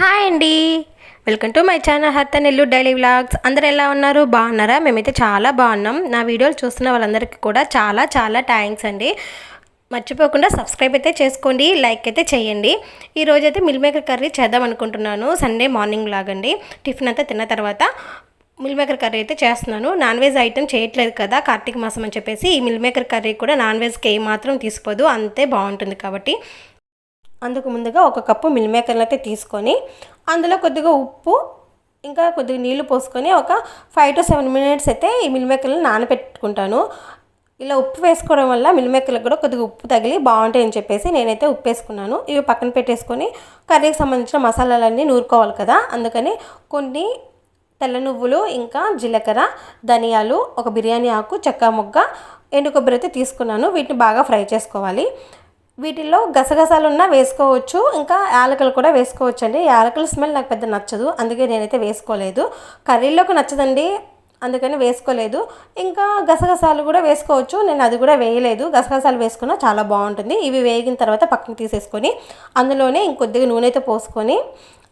Hi అండి. Welcome to my channel హర్త నెల్లు డైలీ వ్లాగ్స్ అందరు ఎలా ఉన్నారు? బాగున్నారా? మేమైతే చాలా బాగున్నాం. నా వీడియోలు చూస్తున్న వాళ్ళందరికీ కూడా చాలా చాలా థ్యాంక్స్ అండి. మర్చిపోకుండా సబ్స్క్రైబ్ అయితే చేసుకోండి లైక్ అయితే చేయండి. ఈరోజు అయితే మిల్ మేకర్ కర్రీ చేద్దాం అనుకుంటున్నాను. సండే మార్నింగ్ లాగండి టిఫిన్ అంతా తిన్న తర్వాత మిల్ మేకర్ కర్రీ అయితే చేస్తున్నాను. నాన్ వెజ్ ఐటెం చేయట్లేదు కదా కార్తీక మాసం అని చెప్పేసి ఈ మిల్ మేకర్ కర్రీ కూడా నాన్ వెజ్కి ఏ మాత్రం తీసుకోదు. అంతే బాగుంటుంది కాబట్టి అందుకు ముందుగా ఒక కప్పు మిల్ మేకర్లు అయితే తీసుకొని అందులో కొద్దిగా ఉప్పు ఇంకా కొద్దిగా నీళ్ళు పోసుకొని ఒక ఫైవ్ టు సెవెన్ మినిట్స్ అయితే ఈ మిల్ మేకర్లు నానబెట్టుకుంటాను ఇలా ఉప్పు వేసుకోవడం వల్ల మిల్ మేకర్లకు కూడా కొద్దిగా ఉప్పు తగిలి బాగుంటాయి అని చెప్పేసి నేనైతే ఉప్పు వేసుకున్నాను. ఇవి పక్కన పెట్టేసుకొని కర్రీకి సంబంధించిన మసాలాలన్నీ నూరుకోవాలి కదా. అందుకని కొన్ని తెల్ల నువ్వులు ఇంకా జీలకర్ర ధనియాలు ఒక బిర్యానీ ఆకు చెక్క మొగ్గ ఎండు కొబ్బరి అయితే తీసుకున్నాను. వీటిని బాగా ఫ్రై చేసుకోవాలి. వీటిల్లో గసగసాలున్నా వేసుకోవచ్చు ఇంకా యాలకులు కూడా వేసుకోవచ్చు అండి యాలకుల స్మెల్ నాకు పెద్ద నచ్చదు అందుకే నేనైతే వేసుకోలేదు. కర్రీలోకి నచ్చదండి అందుకని వేసుకోలేదు. ఇంకా గసగసాలు కూడా వేసుకోవచ్చు నేను అది కూడా వేయలేదు. గసగసాలు వేసుకున్నా చాలా బాగుంటుంది. ఇవి వేగిన తర్వాత పక్కన తీసేసుకొని అందులోనే ఇంకొద్దిగా నూనె అయితే పోసుకొని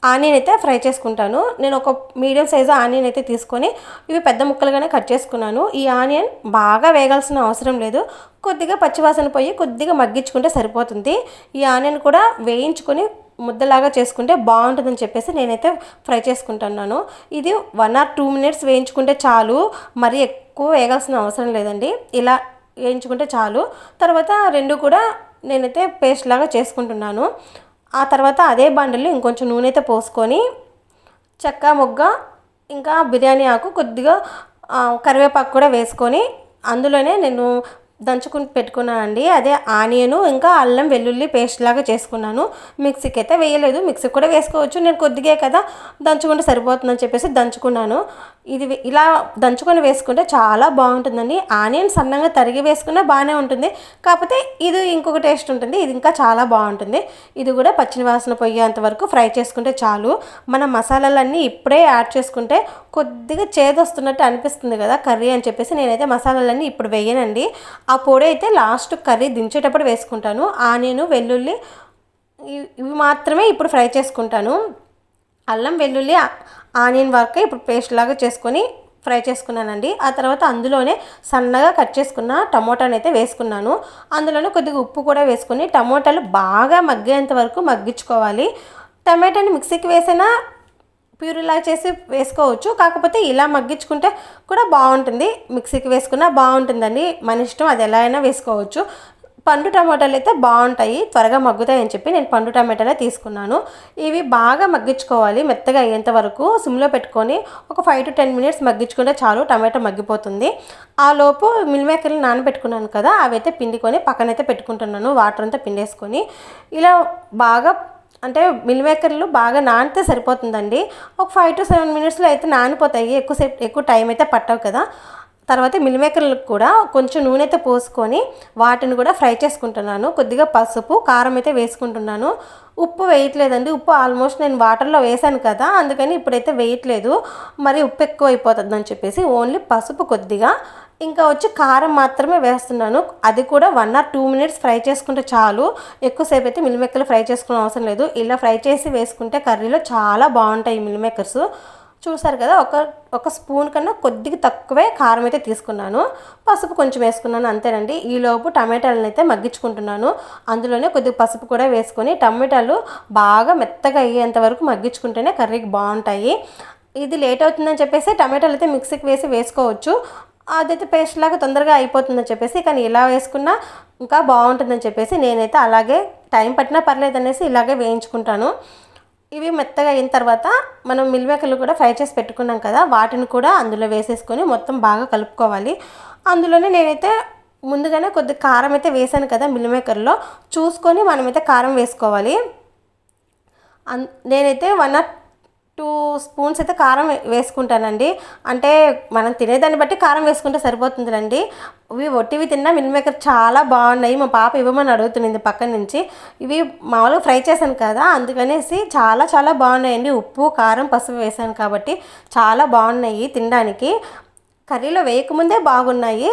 ఆనియన్ అయితే ఫ్రై చేసుకుంటాను. నేను ఒక మీడియం సైజు ఆనియన్ అయితే తీసుకొని ఇవి పెద్ద ముక్కలుగానే కట్ చేసుకున్నాను. ఈ ఆనియన్ బాగా వేగాల్సిన అవసరం లేదు. కొద్దిగా పచ్చివాసన పోయి కొద్దిగా మగ్గించుకుంటే సరిపోతుంది. ఈ ఆనియన్ కూడా వేయించుకొని ముద్దలాగా చేసుకుంటే బాగుంటుందని చెప్పేసి నేనైతే ఫ్రై చేసుకుంటున్నాను. ఇది వన్ ఆర్ టూ మినిట్స్ వేయించుకుంటే చాలు. మరీ ఎక్కువ వేగాల్సిన అవసరం లేదండి. ఇలా వేయించుకుంటే చాలు. తర్వాత రెండు కూడా నేనైతే పేస్ట్ లాగా చేసుకుంటున్నాను. ఆ తర్వాత అదే బండలు ఇంకొంచెం నూనె అయితే పోసుకొని చెక్క మొగ్గ ఇంకా బిర్యానీ ఆకు కొద్దిగా కరివేపాకు కూడా వేసుకొని అందులోనే నేను దంచుకుని పెట్టుకున్నాను అండి. అదే ఆనియను ఇంకా అల్లం వెల్లుల్లి పేస్ట్ లాగా చేసుకున్నాను. మిక్సీకి అయితే వేయలేదు. మిక్సీకి కూడా వేసుకోవచ్చు. నేను కొద్దిగా కదా దంచుకుంటే సరిపోతుందని చెప్పేసి దంచుకున్నాను. ఇది ఇలా దంచుకొని వేసుకుంటే చాలా బాగుంటుందండి. ఆనియన్ సన్నగా తరిగి వేసుకున్నా బాగానే ఉంటుంది. కాకపోతే ఇది ఇంకొక టేస్ట్ ఉంటుంది. ఇది ఇంకా చాలా బాగుంటుంది. ఇది కూడా పచ్చిన వాసన పోయేంత వరకు ఫ్రై చేసుకుంటే చాలు. మన మసాలాలన్నీ ఇప్పుడే యాడ్ చేసుకుంటే కొద్దిగా చేదొస్తున్నట్టు అనిపిస్తుంది కదా కర్రీ అని చెప్పేసి నేనైతే మసాలాలన్నీ ఇప్పుడు వేయనండి. ఆ పొడి అయితే లాస్ట్ కర్రీ దించేటప్పుడు వేసుకుంటాను. ఆనియన్ వెల్లుల్లి ఇవి మాత్రమే ఇప్పుడు ఫ్రై చేసుకుంటాను. అల్లం వెల్లుల్లి ఆనియన్ వరకు ఇప్పుడు పేస్ట్ లాగా చేసుకొని ఫ్రై చేసుకున్నానండి. ఆ తర్వాత అందులోనే సన్నగా కట్ చేసుకున్న టమోటాని అయితే వేసుకున్నాను. అందులోనే కొద్దిగా ఉప్పు కూడా వేసుకొని టమోటాలు బాగా మగ్గేంత వరకు మగ్గించుకోవాలి. టమాటాని మిక్సీకి వేసినా ప్యూరిలా చేసి వేసుకోవచ్చు. కాకపోతే ఇలా మగ్గించుకుంటే కూడా బాగుంటుంది. మిక్సీకి వేసుకున్నా బాగుంటుందండి. మన ఇష్టం అది ఎలా అయినా వేసుకోవచ్చు. పండు టమాటాలు అయితే బాగుంటాయి. త్వరగా మగ్గుతాయి అని చెప్పి నేను పండు టమాటాలే తీసుకున్నాను. ఇవి బాగా మగ్గించుకోవాలి. మెత్తగా అయ్యేంత వరకు సిమ్లో పెట్టుకొని ఒక ఫైవ్ టు టెన్ మినిట్స్ మగ్గించుకుంటే చాలు టమాటా మగ్గిపోతుంది. ఆ లోపు మిల్మేకర్లు నానబెట్టుకున్నాను కదా అవి అయితే పిండుకొని పక్కనైతే పెట్టుకుంటున్నాను వాటర్ అంతా పిండేసుకొని. ఇలా బాగా అంటే మిల్ మేకర్లు బాగా నానితే సరిపోతుందండి. ఒక ఫైవ్ టు సెవెన్ మినిట్స్లో అయితే నానిపోతాయి. ఎక్కువసేపు ఎక్కువ టైం అయితే పట్టవు కదా. తర్వాత మిల్మేకర్లకు కూడా కొంచెం నూనె అయితే పోసుకొని వాటిని కూడా ఫ్రై చేసుకుంటున్నాను. కొద్దిగా పసుపు కారం అయితే వేసుకుంటున్నాను. ఉప్పు వేయట్లేదండి. ఉప్పు ఆల్మోస్ట్ నేను వాటర్లో వేసాను కదా అందుకని ఇప్పుడైతే వేయట్లేదు. మరి ఉప్పు ఎక్కువ అయిపోతుంది అని చెప్పేసి ఓన్లీ పసుపు కొద్దిగా. ఇంకా వచ్చి కారం మాత్రమే వేస్తున్నాను. అది కూడా one or two minutes fry చేసుకుంటే చాలు. ఎక్కువసేపు అయితే మిల్మేకర్లు ఫ్రై చేసుకునే అవసరం లేదు. ఇలా ఫ్రై చేసి వేసుకుంటే కర్రీలో చాలా బాగుంటాయి మిల్మేకర్స్ చూసారు కదా ఒక ఒక స్పూన్ కన్నా కొద్దిగా తక్కువే కారం అయితే తీసుకున్నాను. పసుపు కొంచెం వేసుకున్నాను అంతేనండి. ఈలోపు టమాటాలను అయితే మగ్గించుకుంటున్నాను. అందులోనే కొద్దిగా పసుపు కూడా వేసుకొని టమాటాలు బాగా మెత్తగా అయ్యేంత వరకు మగ్గించుకుంటేనే కర్రీకి బాగుంటాయి. ఇది లేట్ అవుతుందని చెప్పేసి టమాటాలు అయితే మిక్సీకి వేసి వేసుకోవచ్చు. అదైతే పేస్ట్ లాగా తొందరగా అయిపోతుందని చెప్పేసి కానీ ఇలా వేసుకున్నా ఇంకా బాగుంటుందని చెప్పేసి నేనైతే అలాగే టైం పట్టినా పర్లేదు అనేసి ఇలాగే వేయించుకుంటాను. ఇవి మెత్తగా అయిన తర్వాత మనం మిల్వేకలు కూడా ఫ్రై చేసి పెట్టుకున్నాం కదా వాటిని కూడా అందులో వేసేసుకొని మొత్తం బాగా కలుపుకోవాలి. అందులోనే నేనైతే ముందుగానే కొద్ది కారం అయితే వేసాను కదా మిల్మేకర్లో చూసుకొని మనమైతే కారం వేసుకోవాలి. నేనైతే వన్ ఆర్ టూ స్పూన్స్ అయితే కారం వేసుకుంటానండి. అంటే మనం తినేదాన్ని బట్టి కారం వేసుకుంటే సరిపోతుందిలండి. ఇవి ఒట్టివి తిన్నా మిల్ మేకర్ చాలా బాగున్నాయి. మా పాప ఇవ్వమని అడుగుతుంది పక్కన నుంచి. ఇవి మామూలుగా ఫ్రై చేశాను కదా అందుకనేసి చాలా చాలా బాగున్నాయండి. ఉప్పు కారం పసుపు వేసాను కాబట్టి చాలా బాగున్నాయి తినడానికి. కర్రీలో వేయకముందే బాగున్నాయి.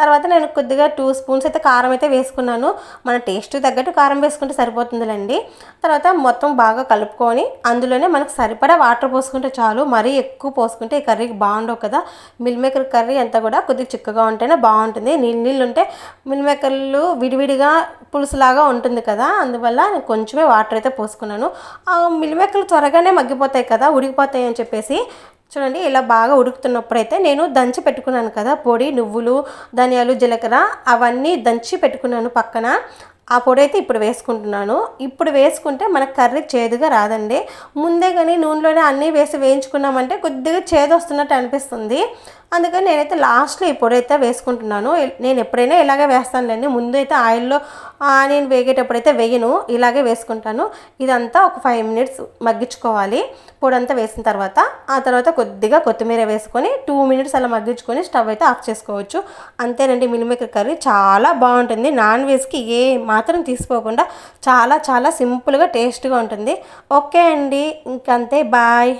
తర్వాత నేను కొద్దిగా టూ స్పూన్స్ అయితే కారం అయితే వేసుకున్నాను. మన టేస్ట్ తగ్గట్టు కారం వేసుకుంటే సరిపోతుందిలేండి. తర్వాత మొత్తం బాగా కలుపుకొని అందులోనే మనకు సరిపడా వాటర్ పోసుకుంటే చాలు. మరీ ఎక్కువ పోసుకుంటే ఈ కర్రీకి బాగుండవు కదా. మిల్ మేకర్ కర్రీ అంతా కూడా కొద్దిగా చిక్కగా ఉంటేనే బాగుంటుంది. నీళ్ళు నీళ్ళు ఉంటే మిల్ మేకర్లు విడివిడిగా పులుసులాగా ఉంటుంది కదా. అందువల్ల నేను కొంచెమే వాటర్ అయితే పోసుకున్నాను. ఆ మిల్ మేకర్లు త్వరగానే మగ్గిపోతాయి కదా ఉడికిపోతాయి అని చెప్పేసి చూడండి ఇలా బాగా ఉడుకుతున్నప్పుడైతే నేను దంచి పెట్టుకున్నాను కదా పొడి నువ్వులు ధనియాలు జీలకర్ర అవన్నీ దంచి పెట్టుకున్నాను పక్కన. ఆ పొడి అయితే ఇప్పుడు వేసుకుంటున్నాను. ఇప్పుడు వేసుకుంటే మన కర్రీ చేదుగా రాదండి. ముందే కానీ నూనెలోనే అన్నీ వేసి వేయించుకున్నామంటే కొద్దిగా చేదు వస్తున్నట్టు అనిపిస్తుంది. అందుకని నేనైతే లాస్ట్లో ఈ పొడి అయితే వేసుకుంటున్నాను నేను ఎప్పుడైనా ఇలాగే వేస్తానులేండి. ముందు అయితే ఆయిల్లో ఆనియన్ వేగేటప్పుడైతే వేయను ఇలాగే వేసుకుంటాను. ఇదంతా ఒక ఫైవ్ మినిట్స్ మగ్గించుకోవాలి. పొడి అంతా వేసిన తర్వాత ఆ తర్వాత కొద్దిగా కొత్తిమీర వేసుకొని టూ మినిట్స్ అలా మగ్గించుకొని స్టవ్ అయితే ఆఫ్ చేసుకోవచ్చు. అంతేనండి మిల్మేకర్ కర్రీ చాలా బాగుంటుంది. నాన్ వెజ్కి ఏ మాత్రం తీసుకోకుండా చాలా చాలా సింపుల్గా టేస్ట్గా ఉంటుంది. ఓకే అండి ఇంకంతే బాయ్.